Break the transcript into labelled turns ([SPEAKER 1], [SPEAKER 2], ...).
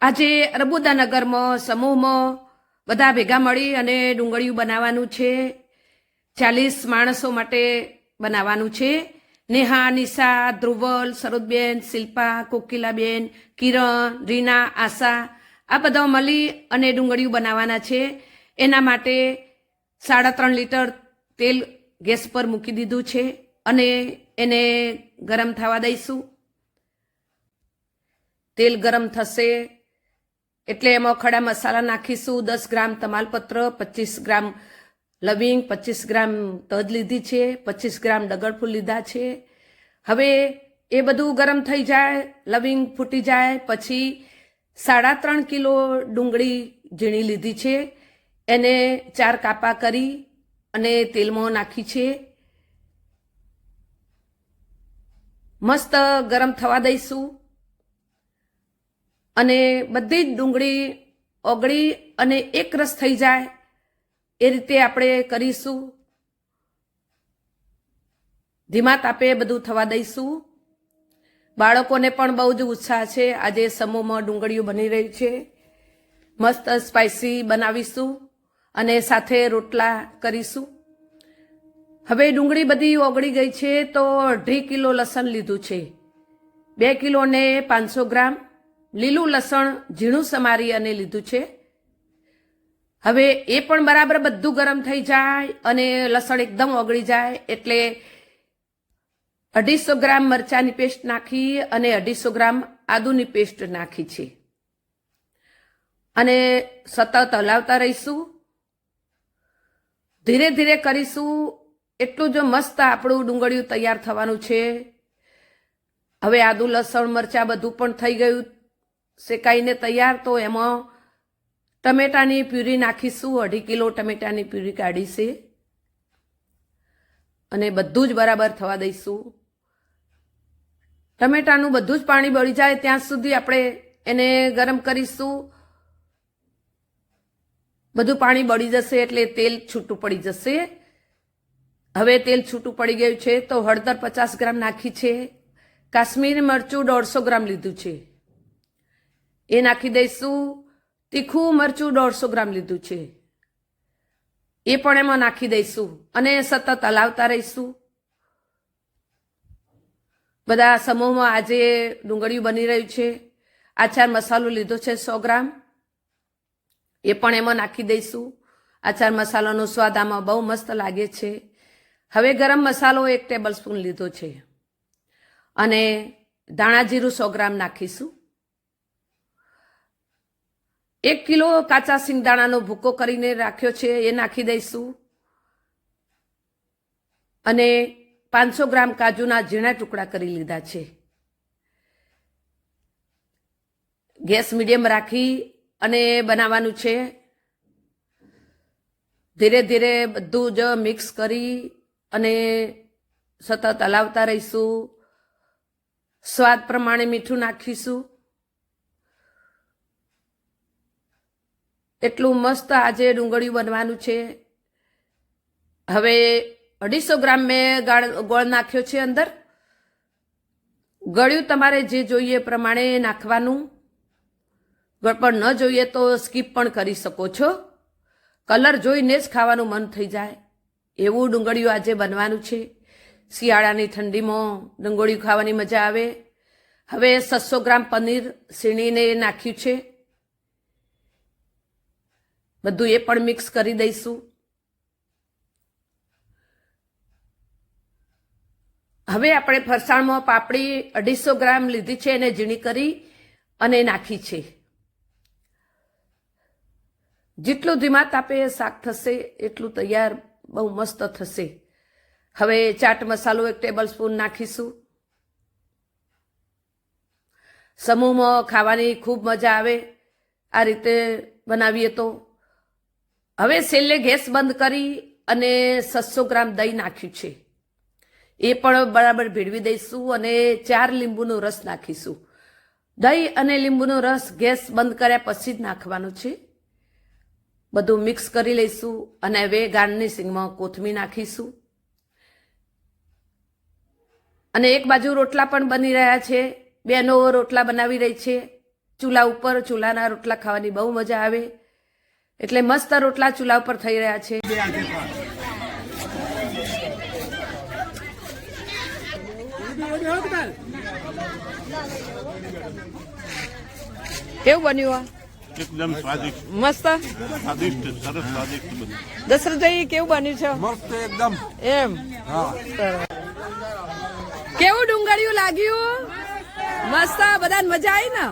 [SPEAKER 1] આજે અરબુદાનગરમાં સમૂહમાં બધા ભેગા મળી અને ડુંગળીયું બનાવવાનું છે. ચાલીસ માણસો માટે બનાવવાનું છે. નેહા, નિશા, ધ્રુવલ, સરોદબેન, શિલ્પા, કોકિલાબેન, કિરણ, રીના, આશા, આ બધા મળી અને ડુંગળીયું બનાવવાના છે. એના માટે સાડા ત્રણ લીટર તેલ ગેસ પર મૂકી દીધું છે અને એને ગરમ થવા દઈશું. તેલ ગરમ થશે એટલે એમાં ખડા મસાલા નાખીશું, દસ ગ્રામ તમાલપત્ર, પચીસ ગ્રામ લવિંગ, પચીસ ગ્રામ તજ લીધી છે, પચીસ ગ્રામ ડગડફૂલ લીધા છે. હવે એ બધું ગરમ થઈ જાય, લવિંગ ફૂટી જાય, પછી સાડા ત્રણ કિલો ડુંગળી ઝીણી લીધી છે. એને ચાર કાપા કરી અને તેલમાં નાખી છે. મસ્ત ગરમ થવા દઈશું. અને બધી જ ડુંગળી ઓગળી અને એક રસ થઈ જાય, એ રીતે આપણે કરીશું. ધીમા તાપે બધું થવા દઈશું. બાળકોને પણ બહુ જ ઉત્સાહ છે. આજે સમૂહમાં ડુંગળીઓ બની રહી છે. મસ્ત સ્પાઇસી બનાવીશું અને સાથે રોટલા કરીશું. હવે ડુંગળી બધી ઓગળી ગઈ છે તો અઢી કિલો લસણ લીધું છે. બે કિલોને પાંચસો ગ્રામ. લીલું લસણ ઝીણું સમારી અને લીધું છે. હવે એ પણ બરાબર બધું ગરમ થઈ જાય અને લસણ એકદમ ઓગળી જાય એટલે અઢીસો ગ્રામ મરચાની પેસ્ટ નાખી અને અઢીસો ગ્રામ આદુની પેસ્ટ નાખી છે. અને સતત હલાવતા રહીશું. ધીરે ધીરે કરીશું. એટલું જ મસ્ત આપણું ડુંગળિયું તૈયાર થવાનું છે. હવે આદુ, લસણ, મરચાં બધું પણ થઈ ગયું. શેકાઈને તૈયાર તો એમાં ટમેટાની પ્યુરી નાખીશું, અઢી કિલો ટમેટાની પ્યુરી કાઢી છે. અને બધું જ બરાબર થવા દઈશું. ટમેટાનું બધું જ પાણી બળી જાય ત્યાં સુધી આપણે એને ગરમ કરીશું. બધું પાણી બળી જશે એટલે તેલ છૂટું પડી જશે. હવે તેલ છૂટું પડી ગયું છે તો હળદર પચાસ ગ્રામ નાખી છે. કાશ્મીરી મરચું દોઢસો ગ્રામ લીધું છે. એ નાખી દઈશું. તીખું મરચું દોઢસો ગ્રામ લીધું છે. એ પણ એમાં નાખી દઈશું અને સતત હલાવતા રહીશું. બધા સમૂહમાં આજે ડુંગળીયું બની રહ્યું છે. આચાર મસાલો લીધો છે સો ગ્રામ. એ પણ એમાં નાખી દઈશું. આચાર મસાલાનો સ્વાદ આમાં બહુ મસ્ત લાગે છે. હવે ગરમ મસાલો એક ટેબલ સ્પૂન લીધો છે. અને ધાણા જીરું સો ગ્રામ નાખીશું. એક કિલો કાચા સિંગદાણાનો ભૂકો કરીને રાખ્યો છે, એ નાખી દઈશું. અને પાંચસો ગ્રામ કાજુના ઝીણા ટુકડા કરી લીધા છે. ગેસ મીડિયમ રાખી અને બનાવવાનું છે. ધીરે ધીરે બધું જ મિક્સ કરી અને સતત હલાવતા રહીશું. સ્વાદ પ્રમાણે મીઠું નાખીશું. એટલું મસ્ત આજે ડુંગળીયું બનવાનું છે. હવે અઢીસો ગ્રામ મેં ગાળ, ગોળ નાખ્યો છે અંદર. ગળ્યું તમારે જે જોઈએ પ્રમાણે નાખવાનું. ગળપણ ન જોઈએ તો સ્કીપ પણ કરી શકો છો. કલર જોઈને જ ખાવાનું મન થઈ જાય. એવું ડુંગળીયું આજે બનવાનું છે. શિયાળાની ઠંડીમાં ડુંગળીયું ખાવાની મજા આવે. હવે છસો ગ્રામ પનીર સીણીને નાખ્યું છે. બધું એ પણ મિક્સ કરી દઈશું. હવે આપણે ફરસાણમાં પાપડી અઢીસો ગ્રામ લીધી છે, એને ઝીણી કરી અને નાખી છે. જેટલું ધીમા તાપે શાક થશે, એટલું તૈયાર બહુ મસ્ત થશે. હવે ચાટ મસાલો એક ટેબલ સ્પૂન નાખીશું. સમૂહમાં ખાવાની ખૂબ મજા આવે. આ રીતે બનાવીએ તો હવે છેલ્લે ગેસ બંધ કરી અને છસો ગ્રામ દહીં નાખ્યું છે. એ પણ બરાબર ભેળવી દઈશું અને ચાર લીંબુનો રસ નાખીશું. દહીં અને લીંબુનો રસ ગેસ બંધ કર્યા પછી જ નાખવાનો છે. બધું મિક્સ કરી લઈશું અને હવે ગાર્નિશિંગમાં કોથમી નાખીશું. અને એક બાજુ રોટલા પણ બની રહ્યા છે. બેનો રોટલા બનાવી રહી છે. ચૂલા ઉપર ચૂલાના રોટલા ખાવાની બહુ મજા આવે. એટલે મસ્ત રોટલા ચૂલા ઉપર થઈ રહ્યા છે. કેવું બન્યું આ?
[SPEAKER 2] એકદમ સ્વાદિષ્ટ.
[SPEAKER 1] મસ્ત?
[SPEAKER 2] સ્વાદિષ્ટ સરસ સ્વાદિષ્ટ બન્યું.
[SPEAKER 1] દશરથભાઈ કેવું બન્યું છે?
[SPEAKER 3] મસ્ત એકદમ.
[SPEAKER 1] એમ? કેવું ડુંગળિયું લાગ્યું? મસ્ત બધાને મજા આવી ને?